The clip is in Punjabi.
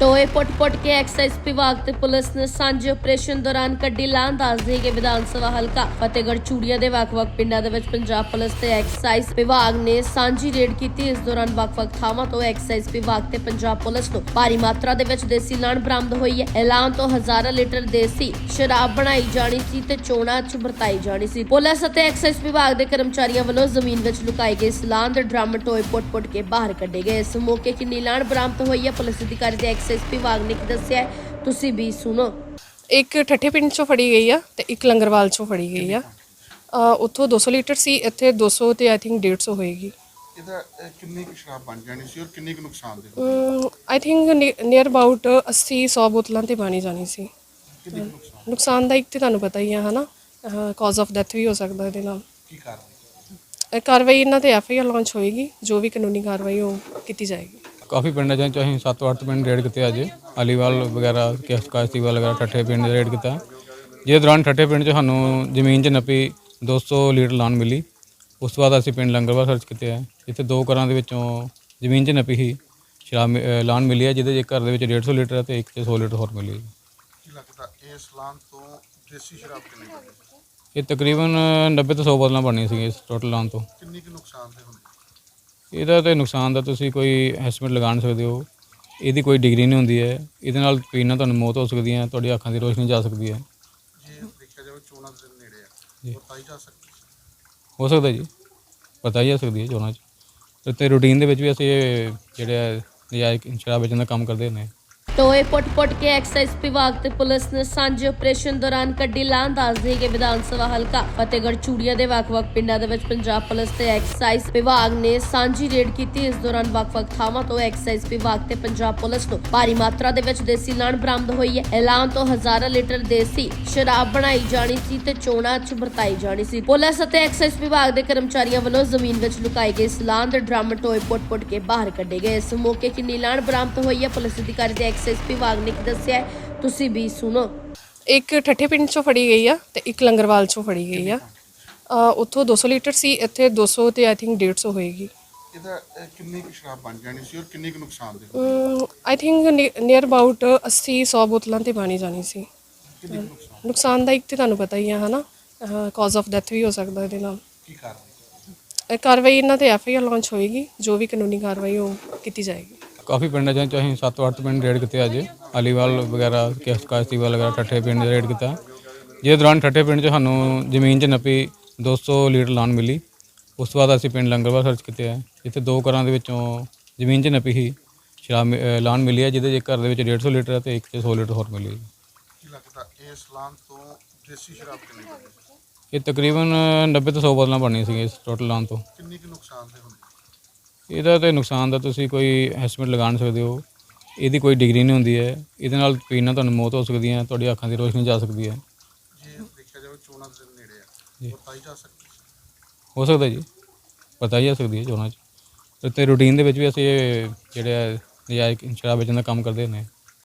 ਟੋਏ ਪੁੱਟ-ਪੁੱਟ ਕੇ ਐਕਸਾਈਜ਼ ਵਿਭਾਗ ਤੇ ਪੁਲਿਸ ਨੇ ਸਾਂਝੇ ਆਪਰੇਸ਼ਨ ਦੌਰਾਨ ਕੱਢੀ ਲਾਂ ਦੱਸਦੇ ਕਿ ਵਿਧਾਨ ਸਭਾ ਹਲਕਾ ਫਤਿਹਗੜ੍ਹ ਚੂੜੀਆਂ ਦੇ ਵੱਖ-ਵੱਖ ਪਿੰਡਾਂ ਦੇ ਵਿੱਚ ਪੰਜਾਬ ਪੁਲਿਸ ਤੇ ਐਕਸਾਈਜ਼ ਵਿਭਾਗ ਨੇ ਸਾਂਝੀ ਰੇਡ ਕੀਤੀ। ਇਸ ਦੌਰਾਨ ਵੱਖ-ਵੱਖ ਥਾਵਾਂ ਤੋਂ ਐਕਸਾਈਜ਼ ਵਿਭਾਗ ਤੇ ਪੰਜਾਬ ਪੁਲਿਸ ਨੂੰ ਭਾਰੀ ਮਾਤਰਾ ਦੇ ਵਿੱਚ ਦੇਸੀ ਲਾਣ ਬਰਾਮਦ ਹੋਈ ਹੈ। ਐਲਾਨ ਤੋਂ ਹਜ਼ਾਰਾਂ ਲੀਟਰ ਦੇਸੀ ਸ਼ਰਾਬ ਬਣਾਈ ਜਾਣੀ ਸੀ ਤੇ ਚੋਣਾਂ 'ਚ ਵਰਤਾਈ ਜਾਣੀ ਸੀ। ਪੁਲਿਸ ਅਤੇ ਐਕਸਾਈਜ਼ ਵਿਭਾਗ ਦੇ ਕਰਮਚਾਰੀਆਂ ਵੱਲੋਂ ਜ਼ਮੀਨ ਵਿੱਚ ਲੁਕਾਏ ਗਏ ਸਲਾਨ ਦੇ ਡਰਮ ਟੋਏ ਪੁੱਟ-ਪੁੱਟ ਕੇ ਬਾਹਰ ਕੱਢੇ ਗਏ। ਇਸ ਮੌਕੇ ਕਿੰਨੀ ਲਾਣ ਬਰਾਮਦ ਹੋਈ ਹੈ ਪੁਲਿਸ ਅਧਿਕਾਰੀ ਤੇ ਐਕਸਾਈਜ਼ ਵਿਭਾਗ ਨੇ ਕੀ ਦੱਸਿਆ ਤੁਸੀਂ ਵੀ ਸੁਣੋ। ਇੱਕ ਠੱਠੇ ਪਿੰਡ ਚੋਂ ਫੜੀ ਗਈ ਆ ਤੇ ਇੱਕ ਲੰਗਰਵਾਲ ਚੋਂ ਫੜੀ ਗਈ ਆ। ਅ, ਉੱਥੋਂ 200 ਲੀਟਰ ਸੀ ਇੱਥੇ 200 ਤੇ ਆਈ ਥਿੰਕ 150 ਹੋਏਗੀ। ਇਹਦਾ ਅਹ, ਕਿੰਨੀ ਕੁ ਸ਼ਰਾਬ ਬਣ ਜਾਣੀ ਸੀ ਔਰ ਕਿੰਨੀ ਕੁ ਨੁਕਸਾਨ ਦੇ ਆਈ ਥਿੰਕ ਨੀਅਰ ਅਬਾਊਟ 80 100 ਬੋਤਲਾਂ ਤੇ ਪਾਣੀ ਜਾਣੀ ਸੀ। ਕਿੰਨੀ ਕੁ ਨੁਕਸਾਨ? ਨੁਕਸਾਨ ਦਾ ਇੱਕ ਤੇ ਤੁਹਾਨੂੰ ਪਤਾ ਹੀ ਆ ਹਨਾ? ਕਾਜ਼ ਆਫ ਡੈਥ ਵੀ ਹੋ ਸਕਦਾ ਇਹਦੇ ਨਾਲ। ਕੀ ਕਾਰਨ? ਇਹ ਕਾਰਵਾਈ ਇਹਨਾਂ ਤੇ ਐਫ ਆਈ ਆਰ ਲਾਂਚ ਹੋਏਗੀ ਜੋ ਵੀ ਕਾਨੂੰਨੀ ਕਾਰਵਾਈ ਉਹ ਕੀਤੀ ਜਾਏਗੀ। ਕਾਫੀ ਪਿੰਡਾਂ ਚ ਅਸੀਂ 7-8 ਪਿੰਡ ਰੇਡ ਕੀਤੇ ਅੱਜ। ਅਲੀਵਾਲ ਵਗੈਰਾ ਕੇਸ ਕਾਸਤੀਵਾਲ ਵਗੈਰਾ ਠੱਠੇ ਪਿੰਡ ਰੇਡ ਕੀਤਾ। ਜਿਹਦੇ ਦੌਰਾਨ ਠੱਠੇ ਪਿੰਡ 'ਚ ਸਾਨੂੰ ਜ਼ਮੀਨ 'ਚ ਨੱਪੀ 200 ਲੀਟਰ ਲਾਨ ਮਿਲੀ। ਉਸ ਤੋਂ ਬਾਅਦ ਅਸੀਂ ਪਿੰਡ ਲੰਗਰਵਾ ਸਰਚ ਕੀਤੇ ਆ। ਇੱਥੇ ਦੋ ਘਰਾਂ ਦੇ ਵਿੱਚੋਂ ਜ਼ਮੀਨ 'ਚ ਨੱਪੀ ਹੀ ਸ਼ਰਾਬ ਲਾਨ ਮਿਲੀ ਹੈ ਜਿਹਦੇ ਇੱਕ ਘਰ ਦੇ ਵਿੱਚ 150 ਲੀਟਰ ਹੈ ਤੇ ਇੱਕ 'ਚ 100 ਲੀਟਰ ਹੋਰ ਮਿਲੀ ਹੈ ਕੀ ਲੱਗਦਾ ਇਸ ਲਾਨ ਤੋਂ ਦੇਸੀ ਸ਼ਰਾਬ ਕਿੰਨੀ ਬਣੀ ਇਹ ਤਕਰੀਬਨ 90 ਤੋਂ 100 ਬੋਤਲਾਂ ਬਣਨੀਆਂ ਸੀਗੀਆਂ ਇਸ ਟੋਟਲ ਲਾਨ ਤੋਂ। ਕਿੰਨੀ ਕੁ ਨੁਕਸਾਨ ਦੇ ਇਹਦਾ ਤੇ ਨੁਕਸਾਨ ਦਾ ਤੁਸੀਂ ਕੋਈ ਐਸਟੀਮੇਟ ਲਗਾ ਨਹੀਂ ਸਕਦੇ ਹੋ। ਇਹਦੀ ਕੋਈ ਡਿਗਰੀ ਨਹੀਂ ਹੁੰਦੀ ਹੈ। ਇਹਦੇ ਨਾਲ ਪੀਣ ਨਾਲ ਤੁਹਾਨੂੰ ਮੌਤ ਹੋ ਸਕਦੀ ਹੈ ਤੁਹਾਡੀ ਅੱਖਾਂ ਦੀ ਰੋਸ਼ਨੀ ਜਾ ਸਕਦੀ ਹੈ। ਜੇ ਦੇਖਿਆ ਜਾਵੇ ਚੋਣਾਂ ਦੇ ਦਿਨ ਨੇੜੇ ਆ। ਉਹ ਤਾਈ ਜਾ ਸਕਦੀ ਸੀ। ਹੋ ਸਕਦਾ ਜੀ। ਪਤਾ ਹੀ ਜਾ ਸਕਦੀ ਹੈ ਚੋਣਾਂ 'ਚ। ਤੇ ਰੂਟੀਨ ਦੇ ਵਿੱਚ ਵੀ ਅਸੀਂ ਜਿਹੜਾ ਨਜਾਇਜ਼ ਸ਼ਰਾਬ ਵੇਚਣ ਦਾ ਕੰਮ ਕਰਦੇ ਹੁੰਦੇ ਹਾਂ। ਟੋਏ ਪੁੱਟ-ਪੁੱਟ ਕੇ ਐਕਸਾਈਜ਼ ਵਿਭਾਗ ਤੇ ਪੁਲਿਸ ਨੇ ਸਾਂਝੇ ਆਪਰੇਸ਼ਨ ਦੌਰਾਨ ਕੱਢੀ ਲਾਂ ਦੱਸਦੇ ਕਿ ਵਿਧਾਨ ਸਭਾ ਹਲਕਾ ਫਤਿਹਗੜ੍ਹ ਚੂੜੀਆਂ ਦੇ ਵੱਖ-ਵੱਖ ਪਿੰਡਾਂ ਦੇ ਵਿੱਚ ਪੰਜਾਬ ਪੁਲਿਸ ਤੇ ਐਕਸਾਈਜ਼ ਵਿਭਾਗ ਨੇ ਸਾਂਝੀ ਰੇਡ ਕੀਤੀ। ਇਸ ਦੌਰਾਨ ਵੱਖ-ਵੱਖ ਥਾਵਾਂ ਤੋਂ ਐਕਸਾਈਜ਼ ਵਿਭਾਗ ਤੇ ਪੰਜਾਬ ਪੁਲਿਸ ਨੂੰ ਭਾਰੀ ਮਾਤਰਾ ਦੇ ਵਿੱਚ ਦੇਸੀ ਲਾਣ ਬਰਾਮਦ ਹੋਈ ਹੈ। ਐਲਾਨ ਤੋਂ ਹਜ਼ਾਰਾਂ ਲੀਟਰ ਦੇਸੀ ਸ਼ਰਾਬ ਬਣਾਈ ਜਾਣੀ ਸੀ ਤੇ ਚੋਣਾਂ 'ਚ ਵਰਤਾਈ ਜਾਣੀ ਸੀ। ਪੁਲਿਸ ਅਤੇ ਐਕਸਾਈਜ਼ ਵਿਭਾਗ ਦੇ ਕਰਮਚਾਰੀਆਂ ਵੱਲੋਂ ਜ਼ਮੀਨ ਵਿੱਚ ਲੁਕਾਏ ਗਏ ਸਲਾਨ ਦੇ ਡਰਮ ਟੋਏ ਪੁੱਟ-ਪੁੱਟ ਕੇ ਬਾਹਰ ਕੱਢੇ ਗਏ। ਇਸ ਮੌਕੇ ਕਿੰਨੀ ਲਾਣ ਬਰਾਮਦ ਹੋਈ ਹੈ ਪੁਲਿਸ ਅਧਿਕਾਰੀ ਤੇ ਐਕਸਾਈਜ਼ ਵਿਭਾਗ ਨੇ ਕੀ ਦੱਸਿਆ ਤੁਸੀਂ ਵੀ ਸੁਣੋ। ਇੱਕ ਠੱਠੇ ਪਿੰਡ ਚੋਂ ਫੜੀ ਗਈ ਆ ਤੇ ਇੱਕ ਲੰਗਰਵਾਲ ਚੋਂ ਫੜੀ ਗਈ ਆ। ਉੱਥੋਂ 200 ਲੀਟਰ ਸੀ ਇੱਥੇ 200 ਤੇ ਆਈ ਥਿੰਕ 150 ਹੋਏਗੀ। ਇਹਦਾ ਅਹ, ਕਿੰਨੀ ਕੁ ਸ਼ਰਾਬ ਬਣ ਜਾਣੀ ਸੀ ਔਰ ਕਿੰਨੀ ਕੁ ਨੁਕਸਾਨ ਦੇ ਆਈ ਥਿੰਕ ਨੀਅਰ ਅਬਾਊਟ 80 100 ਬੋਤਲਾਂ ਤੇ ਪਾਣੀ ਜਾਣੀ ਸੀ। ਕਿੰਨੀ ਕੁ ਨੁਕਸਾਨ? ਨੁਕਸਾਨ ਦਾ ਇੱਕ ਤੇ ਤੁਹਾਨੂੰ ਪਤਾ ਹੀ ਆ ਹਨਾ? ਕਾਜ਼ ਆਫ ਡੈਥ ਵੀ ਹੋ ਸਕਦਾ ਇਹਦੇ ਨਾਲ। ਕੀ ਕਾਰਨ? ਇਹ ਕਾਰਵਾਈ ਇਹਨਾਂ ਤੇ ਐਫ ਆਈ ਆਰ ਲਾਂਚ ਹੋਏਗੀ ਜੋ ਵੀ ਕਾਨੂੰਨੀ ਕਾਰਵਾਈ ਉਹ ਕੀਤੀ ਜਾਏਗੀ। ਕਾਫੀ ਪਿੰਡਾਂ 'ਚ ਅਸੀਂ 7-8 ਪਿੰਡ ਰੇਡ ਕੀਤੇ ਅੱਜ। ਅਲੀਵਾਲ ਵਗੈਰਾ ਕੇਸ ਕਾਸਤੀਵਾਲ ਵਗੈਰਾ ਠੱਠੇ ਪਿੰਡ ਰੇਡ ਕੀਤਾ। ਜਿਹਦੇ ਦੌਰਾਨ ਠੱਠੇ ਪਿੰਡ 'ਚ ਸਾਨੂੰ ਜ਼ਮੀਨ 'ਚ ਨੱਪੀ 200 ਲੀਟਰ ਲਾਨ ਮਿਲੀ। ਉਸ ਤੋਂ ਬਾਅਦ ਅਸੀਂ ਪਿੰਡ ਲੰਗਰਵਾ ਸਰਚ ਕੀਤੇ ਆ। ਇੱਥੇ ਦੋ ਘਰਾਂ ਦੇ ਵਿੱਚੋਂ ਜ਼ਮੀਨ 'ਚ ਨੱਪੀ ਹੀ ਸ਼ਰਾਬ ਲਾਨ ਮਿਲੀ ਹੈ ਜਿਹਦੇ ਇੱਕ ਘਰ ਦੇ ਵਿੱਚ 150 ਲੀਟਰ ਹੈ ਤੇ ਇੱਕ 'ਚ 100 ਲੀਟਰ ਹੋਰ ਮਿਲੀ ਕੀ ਲੱਗਦਾ ਇਸ ਲਾਨ ਤੋਂ ਦੇਸੀ ਸ਼ਰਾਬ ਕਿੰਨੀ ਬਣੀ ਇਹ ਤਕਰੀਬਨ 90 ਤੋਂ 100 ਬੋਤਲਾਂ ਬਣਨੀਆਂ ਸੀਗੀਆਂ ਇਸ ਟੋਟਲ ਲਾਨ ਤੋਂ। ਕਿੰਨੀ ਕੁ ਨੁਕਸਾਨ ਦੇ ਹੁੰਦੇ? ਇਹਦਾ ਤੇ ਨੁਕਸਾਨ ਦਾ ਤੁਸੀਂ ਕੋਈ ਐਸਟੀਮੇਟ ਲਗਾ ਨਹੀਂ ਸਕਦੇ ਹੋ। ਇਹਦੀ ਕੋਈ ਡਿਗਰੀ ਨਹੀਂ ਹੁੰਦੀ ਹੈ। ਇਹਦੇ ਨਾਲ ਪੀਣ ਨਾਲ ਤੁਹਾਨੂੰ ਮੌਤ ਹੋ ਸਕਦੀ ਹੈ ਤੁਹਾਡੀ ਅੱਖਾਂ ਦੀ ਰੋਸ਼ਨੀ ਜਾ ਸਕਦੀ ਹੈ। ਜੇ ਦੇਖਿਆ ਜਾਵੇ ਚੋਣਾਂ ਦੇ ਦਿਨ ਨੇੜੇ ਆ ਉਹ ਤਾਈ ਜਾ ਸਕਦੀ ਸੀ। ਹੋ ਸਕਦਾ ਜੀ। ਪਤਾ ਹੀ ਜਾ ਸਕਦੀ ਹੈ ਚੋਣਾਂ 'ਚ। ਤੇ ਰੂਟੀਨ ਦੇ ਵਿੱਚ ਵੀ ਅਸੀਂ ਜਿਹੜਾ ਨਜਾਇਜ਼ ਸ਼ਰਾਬ ਵੇਚਣ ਦਾ ਕੰਮ ਕਰਦੇ ਹੁੰਦੇ ਹਾਂ।